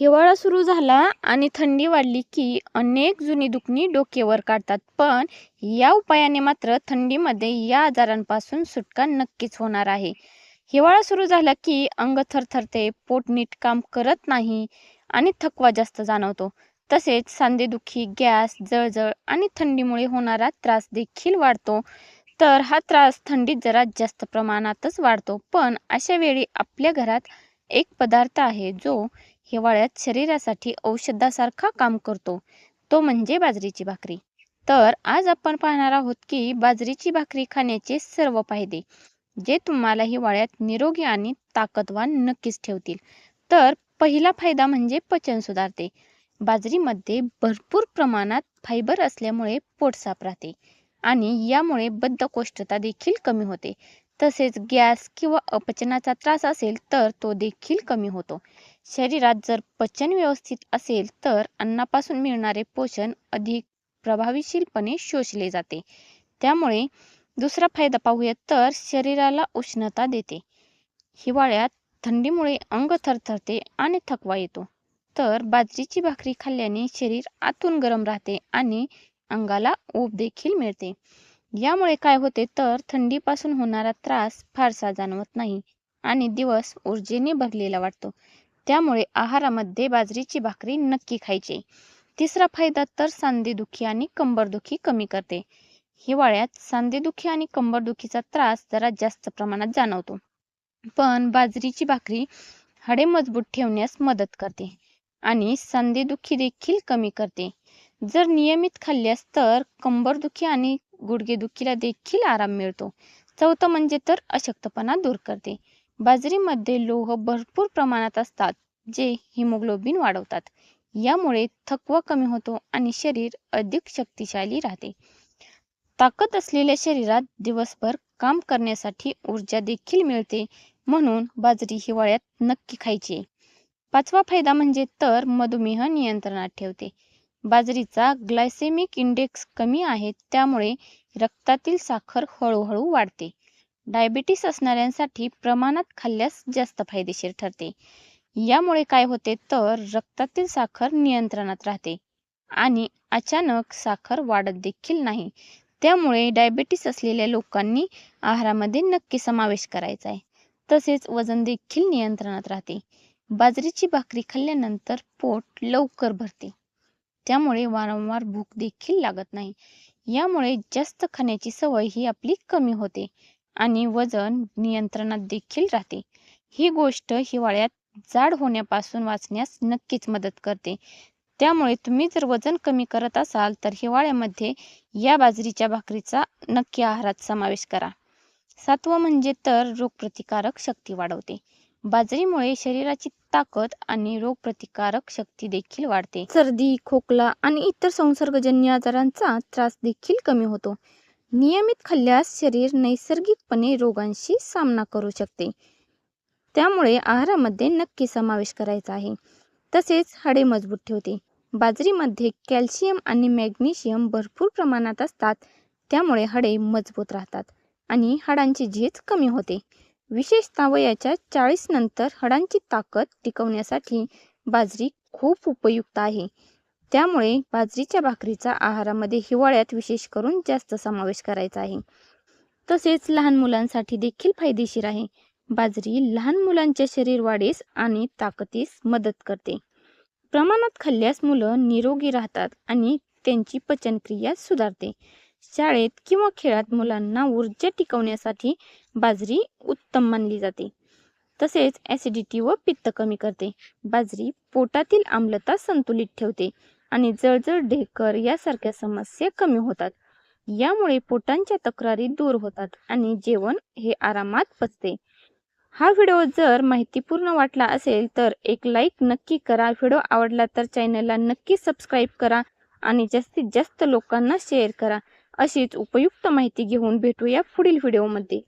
हिवाळा सुरू झाला आणि थंडी वाढली की अनेक जुनी दुखणी डोकेवर काढतात. पण या उपायाने मात्र थंडीमध्ये या आजारांपासून सुटका नक्कीच होणार आहे. हिवाळा सुरू झाला की अंग थरथरते पोट नीट काम करत नाही आणि थकवा जास्त जाणवतो. तसेच सांधेदुखी गॅस जळजळ आणि थंडीमुळे होणारा त्रास देखील वाढतो. तर हा त्रास थंडीत जरा जास्त प्रमाणातच वाढतो. पण अशा वेळी आपल्या घरात एक पदार्थ आहे जो हिवाळ्यात शरीरासाठी औषधासारखा काम करतो. तो म्हणजे बाजरीची भाकरी. तर आज आपण पाहणार आहोत की बाजरीची भाकरी खाण्याचे सर्व फायदे जे तुम्हाला हिवाळ्यात निरोगी आणि ताकदवान नक्कीच ठेवतील. तर पहिला फायदा म्हणजे पचन सुधारते. बाजरीमध्ये भरपूर प्रमाणात फायबर असल्यामुळे पोट साफ राहते आणि यामुळे बद्धकोष्ठता देखील कमी होते. तसेच गॅस किंवा अपचनाचा त्रास असेल तर तो देखील कमी होतो. शरीरात जर पचन व्यवस्थित असेल तर अन्नापासून मिळणारे पोषण अधिक प्रभावीशीलपणे शोषले जाते. त्यामुळे दुसरा फायदा पाहूया तर शरीराला उष्णता देते. हिवाळ्यात थंडीमुळे अंग थरथरते आणि थकवा येतो. तर बाजरीची भाकरी खाल्ल्याने शरीर आतून गरम राहते आणि अंगाला ऊब देखील मिळते. यामुळे काय होते तर थंडीपासून होणारा त्रास फारसा जाणवत नाही आणि दिवस ऊर्जेने भरलेला वाटतो. त्यामुळे आहारामध्ये बाजरीची भाकरी नक्की खायची. तिसरा फायदा तर सांधेदुखी आणि कंबरदुखी कमी करते. हिवाळ्यात सांधेदुखी आणि कंबरदुखीचा त्रास जरा जास्त प्रमाणात जाणवतो. पण बाजरीची भाकरी हाडे मजबूत ठेवण्यास मदत करते आणि सांधेदुखी देखील कमी करते. जर नियमित खाल्ल्यास तर कंबरदुखी आणि गुडघेदुखीला देखील आराम मिळतो. चौथं म्हणजे तर अशक्तपणा दूर करते. बाजरीमध्ये लोह भरपूर प्रमाणात असतात जे हिमोग्लोबिन वाढवतात. यामुळे थकवा कमी होतो आणि शरीर अधिक शक्तिशाली राहते. ताकद असलेल्या शरीरात दिवसभर काम करण्यासाठी ऊर्जा देखील मिळते म्हणून बाजरी हिवाळ्यात नक्की खायची. पाचवा फायदा म्हणजे तर मधुमेह नियंत्रणात ठेवते. बाजरीचा ग्लायसेमिक इंडेक्स कमी आहे त्यामुळे रक्तातील साखर हळूहळू वाढते. डायबिटीस असणाऱ्यांसाठी प्रमाणात खाल्ल्यास जास्त फायदेशीर ठरते. यामुळे काय होते? तर रक्तातील साखर नियंत्रणात राहते आणि अचानक साखर वाढत देखील नाही. त्यामुळे डायबिटीस असलेल्या लोकांनी आहारामध्ये नक्की समावेश करायचा आहे. तसेच वजन देखील नियंत्रणात राहते. बाजरीची भाकरी खाल्ल्यानंतर पोट लवकर भरते. त्यामुळे वारंवार भूक देखील लागत नाही. यामुळे जास्त खाण्याची सवय ही आपली कमी होते आणि वजन नियंत्रणात देखील राहते. ही गोष्ट हिवाळ्यात जाड होण्यापासून वाचण्यास नक्कीच मदत करते. त्यामुळे तुम्ही जर वजन कमी करत असाल तर हिवाळ्यामध्ये या बाजरीच्या भाकरीचा नक्की आहारात समावेश करा. सातवं म्हणजे तर रोगप्रतिकारक शक्ती वाढवते. बाजरीमुळे शरीराची ताकद आणि रोगप्रतिकारक शक्ती देखील वाढते. सर्दी खोकला आणि इतर संसर्गजन्य आजारांचा त्रास देखील कमी होतो. नियमित खाल्ल्यास शरीर नैसर्गिकपणे रोगांशी सामना करू शकते. त्यामुळे आहारामध्ये नक्की समावेश करायचा आहे. तसेच हाडे मजबूत ठेवते. बाजरीमध्ये कॅल्शियम आणि मॅग्नेशियम भरपूर प्रमाणात असतात. त्यामुळे हाडे मजबूत राहतात आणि हाडांची झीज कमी होते. विशेषतः वयाच्या चाळीस नंतर हाडांची ताकद टिकवण्यासाठी बाजरी खूप उपयुक्त आहे. त्यामुळे बाजरीच्या भाकरीचा आहारामध्ये हिवाळ्यात विशेष करून जास्त समावेश करायचा आहे. तसेच लहान मुलांसाठी देखील फायदेशीर आहे. बाजरी लहान मुलांच्या शरीर वाढीस आणि ताकदीस मदत करते. प्रमाणात खाल्ल्यास मुलं निरोगी राहतात आणि त्यांची पचनक्रिया सुधारते. शाळेत किंवा खेळात मुलांना ऊर्जा टिकवण्यासाठी बाजरी उत्तम मानली जाते. तसेच ॲसिडिटी व पित्त कमी करते. बाजरी पोटातील आम्लता संतुलित ठेवते आणि जळजळ ढेकर यासारख्या समस्या कमी होतात. यामुळे पोटांच्या तक्रारी दूर होतात आणि जेवण हे आरामात पचते. हा व्हिडिओ जर माहितीपूर्ण वाटला असेल तर एक लाईक नक्की करा. व्हिडिओ आवडला तर चॅनलला नक्की सबस्क्राईब करा आणि जास्तीत जास्त लोकांना शेअर करा. अशीच उपयुक्त माहिती घेऊन भेटूया पुढील व्हिडिओमध्ये.